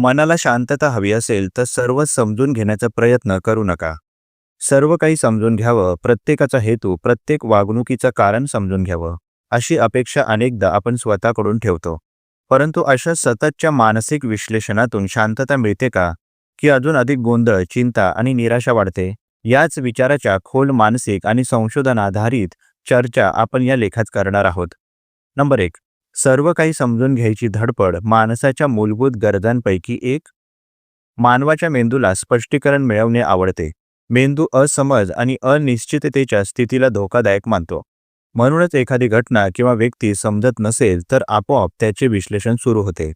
मनाला शांतता हवी असेल तर सर्व समजून घेण्याचा प्रयत्न करू नका. सर्व काही समजून घ्यावं प्रत्येकाचा हेतू प्रत्येक वागणुकीचं कारण समजून घ्यावं अशी अपेक्षा अनेकदा आपण स्वतःकडून ठेवतो. परंतु अशा सततच्या मानसिक विश्लेषणातून शांतता मिळते का? की अजून अधिक गोंधळ चिंता आणि निराशा वाढते? याच विचाराच्या खोल मानसिक आणि संशोधनाधारित चर्चा आपण या लेखात करणार आहोत. नंबर एक सर्व काही समजून घ्यायची धडपड माणसाच्या मूलभूत गरजांपैकी एक? मानवाच्या मेंदूला स्पष्टीकरण मिळवणे आवडते. मेंदू असमज आणि अनिश्चिततेच्या स्थितीला धोकादायक मानतो. म्हणूनच एखादी घटना किंवा व्यक्ती समजत नसेल तर आपोआप त्याचे विश्लेषण सुरू होते.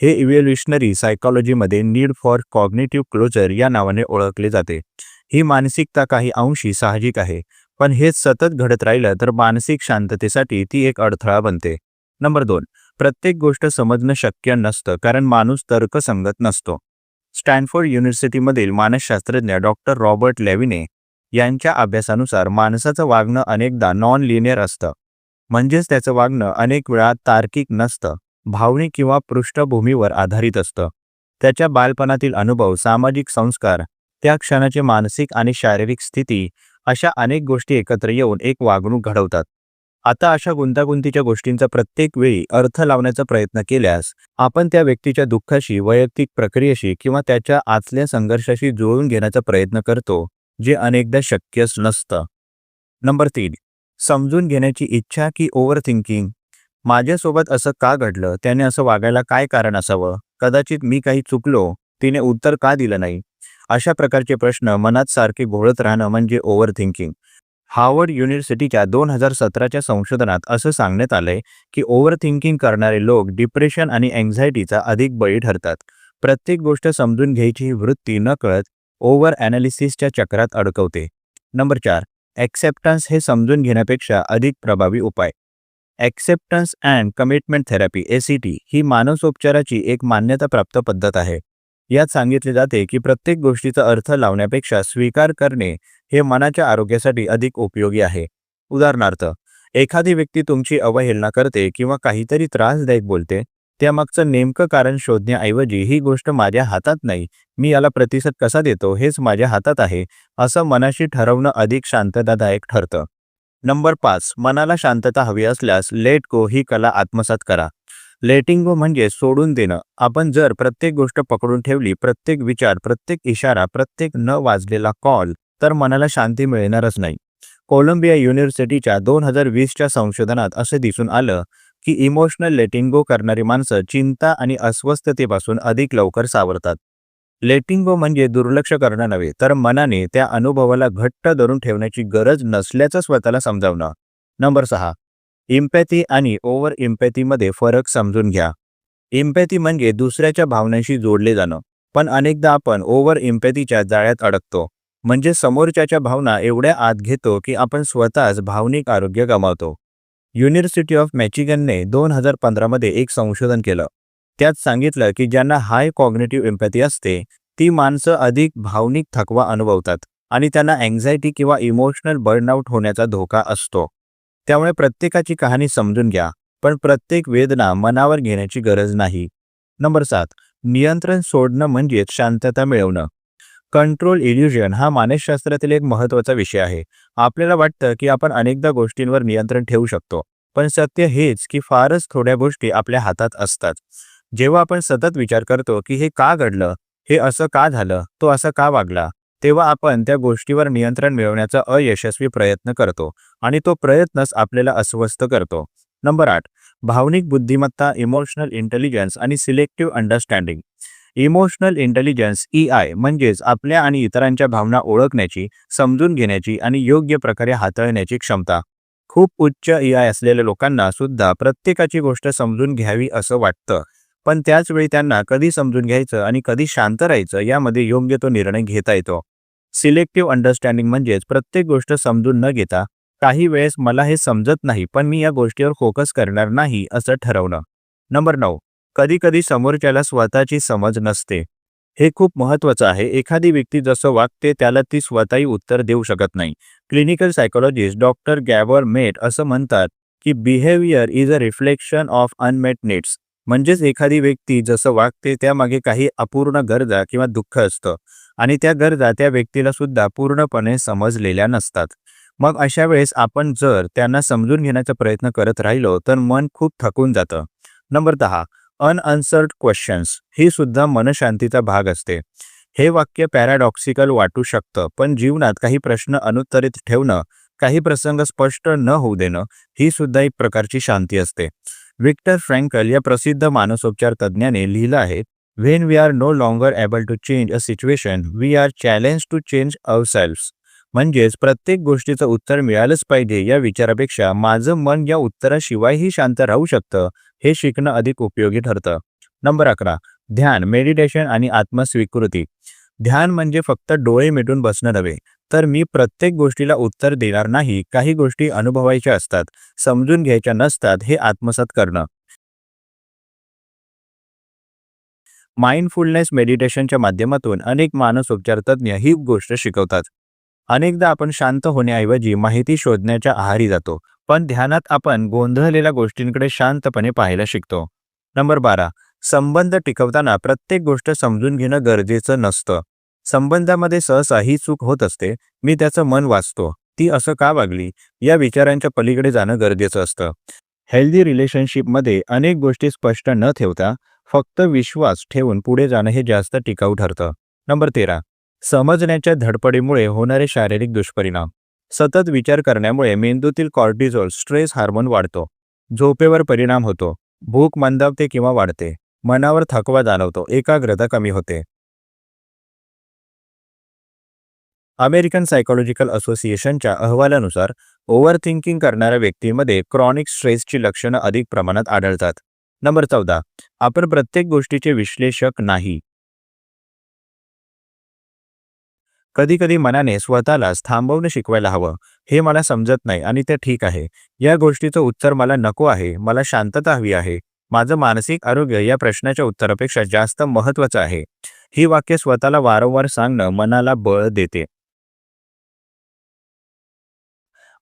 हे इव्हॅल्युशनरी सायकॉलॉजीमध्ये नीड फॉर कॉग्नेटिव्ह क्लोजर या नावाने ओळखले जाते. ही मानसिकता काही अंशी साहजिक आहे पण हे सतत घडत राहिलं तर मानसिक शांततेसाठी ती एक अडथळा बनते. नंबर दोन प्रत्येक गोष्ट समजणं शक्य नसतं कारण माणूस तर्कसंगत नसतो. स्टॅनफोर्ड युनिव्हर्सिटीमधील मानसशास्त्रज्ञ डॉक्टर रॉबर्ट लेविने यांच्या अभ्यासानुसार माणसाचं वागणं अनेकदा नॉन लिनियर असतं. म्हणजेच त्याचं वागणं अनेक वेळा तार्किक नसतं भावनिक किंवा पृष्ठभूमीवर आधारित असतं. त्याच्या बालपणातील अनुभव सामाजिक संस्कार त्या क्षणाची मानसिक आणि शारीरिक स्थिती अशा अनेक गोष्टी एकत्र येऊन एक वागणूक घडवतात. आता अशा गुंतागुंतीच्या गोष्टींचा प्रत्येक वेळी अर्थ लावण्याचा प्रयत्न केल्यास आपण त्या व्यक्तीच्या दुःखाशी वैयक्तिक प्रक्रियेशी किंवा त्याच्या आतल्या संघर्षाशी जुळवून घेण्याचा प्रयत्न करतो जे अनेकदा शक्यच नसतं. नंबर तीन. समजून घेण्याची इच्छा की ओव्हर थिंकिंग माझ्यासोबत असं का घडलं? त्याने असं वागायला काय कारण असावं? कदाचित मी काही चुकलो तिने उत्तर का दिलं नाही? अशा प्रकारचे प्रश्न मनात सारखे घोळत राहणं म्हणजे ओव्हर थिंकिंग हार्वर्ड युनिव्हर्सिटीच्या दोन हजार सतराच्या संशोधनात असं सांगण्यात आलंय की ओव्हर थिंकिंग करणारे लोक डिप्रेशन आणि अँझायटीचा अधिक बळी ठरतात. प्रत्येक गोष्ट समजून घ्यायची ही वृत्ती न कळत ओव्हर ॲनालिसिसच्या चक्रात अडकवते. नंबर चार ॲक्सेप्टन्स हे समजून घेण्यापेक्षा अधिक प्रभावी उपाय. Acceptance and commitment therapy ACT ही मानसोपचाराची एक मान्यताप्राप्त पद्धत आहे. यात सांगितले जाते की प्रत्येक गोष्टीचा अर्थ लावण्यापेक्षा स्वीकार करणे हे मनाच्या आरोग्यासाठी अधिक उपयोगी आहे. उदाहरणार्थ एखादी व्यक्ती तुमची अवहेलना करते किंवा काहीतरी त्रासदायक बोलते त्यामागचं नेमकं कारण शोधण्याऐवजी ही गोष्ट माझ्या हातात नाही मी याला प्रतिसाद कसा देतो हेच माझ्या हातात आहे असं मनाशी ठरवणं अधिक शांततादायक ठरतं. नंबर पाच मनाला शांतता हवी असल्यास लेट गो ही कला आत्मसात करा. लेटिंग गो म्हणजे सोडून देणं. आपण जर प्रत्येक गोष्ट पकडून ठेवली प्रत्येक विचार प्रत्येक इशारा प्रत्येक न वाजलेला कॉल तर मनाला शांती मिळणारच नाही. कोलंबिया युनिव्हर्सिटीच्या दोन हजार वीसच्या संशोधनात असं दिसून आलं की इमोशनल लेटिंगो करणारी माणसं चिंता आणि अस्वस्थतेपासून अधिक लवकर सावरतात. लेटिंगो म्हणजे दुर्लक्ष करणं नव्हे तर मनाने त्या अनुभवाला घट्ट धरून ठेवण्याची गरज नसल्याचं स्वतःला समजावणं. नंबर सहा. इम्पॅथी आणि ओव्हर इम्पॅथीमध्ये फरक समजून घ्या. इम्पॅथी म्हणजे दुसऱ्याच्या भावनांशी जोडले जाणं. पण अनेकदा आपण ओव्हर इम्पॅथीच्या जाळ्यात अडकतो. म्हणजे समोरच्याच्या भावना एवढ्या आत घेतो की आपण स्वतःच भावनिक आरोग्य गमावतो. युनिव्हर्सिटी ऑफ मॅचिगनने दोन हजार पंधरामध्ये एक संशोधन केलं. त्यात सांगितलं की ज्यांना हाय कॉग्नेटिव्ह इम्पॅथी असते ती माणसं अधिक भावनिक थकवा अनुभवतात आणि त्यांना अँझायटी किंवा इमोशनल बर्नआउट होण्याचा धोका असतो. त्यामुळे प्रत्येकाची कहाणी समजून घ्या पण प्रत्येक वेदना मनावर घेण्याची गरज नाही. नंबर सात नियंत्रण सोडणं म्हणजेच शांतता मिळवणं. कंट्रोल इल्युजन हा मानसशास्त्रातील एक महत्त्वाचा विषय आहे. आपल्याला वाटतं की आपण अनेकदा गोष्टींवर नियंत्रण ठेवू शकतो पण सत्य हेच की फारच थोड्या गोष्टी आपल्या हातात असतात. जेव्हा आपण सतत विचार करतो की हे का घडलं हे असं का झालं तो असं का वागला तेव्हा आपण त्या गोष्टीवर नियंत्रण मिळवण्याचा अयशस्वी प्रयत्न करतो आणि तो प्रयत्नच आपल्याला अस्वस्थ करतो. नंबर आठ भावनिक बुद्धिमत्ता इमोशनल इंटेलिजन्स आणि selective understanding. Emotional intelligence E I म्हणजेच आपल्या आणि इतरांच्या भावना ओळखण्याची समजून घेण्याची आणि योग्य प्रकारे हाताळण्याची क्षमता. खूप उच्च ई आय असलेल्या लोकांना सुद्धा प्रत्येकाची गोष्ट समजून घ्यावी असं वाटतं. पण त्याच वेळी त्यांना कधी समजून घ्यायचं आणि कधी शांत राहायचं यामध्ये योग्य तो निर्णय घेता येतो. सिलेक्टिव्ह अंडरस्टँडिंग म्हणजेच प्रत्येक गोष्ट समजून न घेता काही वेळेस मला हे समजत नाही पण मी या गोष्टीवर फोकस करणार नाही असं ठरवणं. नंबर नऊ. कधी कधी समोरच्याला स्वतःची समज नसते. हे खूप महत्त्वाचं आहे. एखादी व्यक्ती जसं वागते त्याला ती स्वतःही उत्तर देऊ शकत नाही. Clinical psychologist doctor Gabor Mate असं म्हणतात की behaviour is a reflection of unmet needs. म्हणजेच एखादी व्यक्ती जसं वागते त्यामागे काही अपूर्ण गरजा किंवा दुःख असतं आणि त्या गरजा त्या व्यक्तीला सुद्धा पूर्णपणे समजलेल्या नसतात. मग अशा वेळेस आपण जर त्यांना समजून घेण्याचा प्रयत्न करत राहिलो तर मन खूप थकून जातं. नंबर दहा अनअन्सर्ड क्वेश्चन्स ही सुद्धा मनशांतीचा भाग असते. हे वाक्य पॅराडॉक्सिकल वाटू शकतं पण जीवनात काही प्रश्न अनुत्तरित ठेवणं काही प्रसंग स्पष्ट न होऊ देणं ही सुद्धा एक प्रकारची शांती असते. विक्टर फ्रँकल या प्रसिद्ध मानसोपचार तज्ज्ञाने लिहिलं आहे when we are no longer able to change a situation we are challenge to change our self म्हणजेच प्रत्येक गोष्टीचं उत्तर मिळालंच पाहिजे या विचारापेक्षा माझं मन या उत्तराशिवायही शांत राहू शकतं हे शिकणं अधिक उपयोगी ठरतं. नंबर अकरा ध्यान मेडिटेशन आणि आत्मस्वीकृती. ध्यान म्हणजे फक्त डोळे मिटून बसणं नव्हे तर मी प्रत्येक गोष्टीला उत्तर देणार नाही. काही गोष्टी अनुभवायच्या असतात. समजून घ्यायच्या नसतात हे आत्मसात करणं. माइंडफुलनेस मेडिटेशनच्या माध्यमातून अनेक मानसोपचार तज्ज्ञ ही गोष्ट शिकवतात. अनेकदा आपण शांत होण्याऐवजी माहिती शोधण्याच्या आहारी जातो पण ध्यानात आपण गोंधळलेल्या गोष्टींकडे शांतपणे पाहायला शिकतो. नंबर बारा. संबंध टिकवताना प्रत्येक गोष्ट समजून घेणं गरजेचं नसतं. संबंधामध्ये सहसा ही चूक होत असते मी त्याचं मन वाचतो. ती असं का वागली? या विचारांच्या पलीकडे जाणं गरजेचं असतं. हेल्दी रिलेशनशिपमध्ये अनेक गोष्टी स्पष्ट न ठेवता फक्त विश्वास ठेवून पुढे जाणं हे जास्त टिकाऊ ठरतं. नंबर तेरा. समजण्याच्या धडपडीमुळे होणारे शारीरिक दुष्परिणाम. सतत विचार करण्यामुळे मेंदूतील कॉर्टिझोल स्ट्रेस हार्मोन वाढतो. झोपेवर परिणाम होतो. भूक मंदावते किंवा वाढते. मनावर थकवा जाणवतो. एकाग्रता कमी होते. अमेरिकन सायकोलॉजिकल असोसिएशनच्या अहवालानुसार ओव्हर थिंकिंग करणाऱ्या व्यक्तींमध्ये क्रॉनिक स्ट्रेसची लक्षणं अधिक प्रमाणात आढळतात. नंबर चौदा आपण प्रत्येक गोष्टीचे विश्लेषक नाही. कधीकधी मनाने स्वतःलाच थांबवणं शिकवायला हवं. हे मला समजत नाही आणि ते ठीक आहे. या गोष्टीचं उत्तर मला नको आहे. मला शांतता हवी आहे. माझं मानसिक आरोग्य या प्रश्नाच्या उत्तरापेक्षा जास्त महत्वाचं आहे. ही वाक्य स्वतःला वारंवार सांगणं मनाला बळ देते.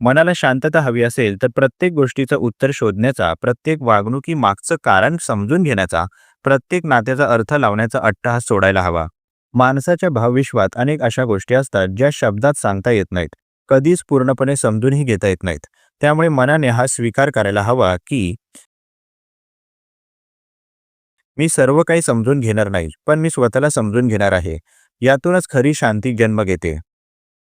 मनाला शांतता हवी असेल तर प्रत्येक गोष्टीचं उत्तर शोधण्याचा प्रत्येक वागणुकी मागचं कारण समजून घेण्याचा प्रत्येक नात्याचा अर्थ लावण्याचा अट्टहास सोडायला हवा. माणसाच्या भावविश्वात अनेक अशा गोष्टी असतात ज्या शब्दात सांगता येत नाहीत. कधीच पूर्णपणे समजूनही घेता येत नाहीत. त्यामुळे मनाने हा स्वीकार करायला हवा की मी सर्व काही समजून घेणार नाही पण मी स्वतःला समजून घेणार आहे. यातूनच खरी शांती जन्म घेते.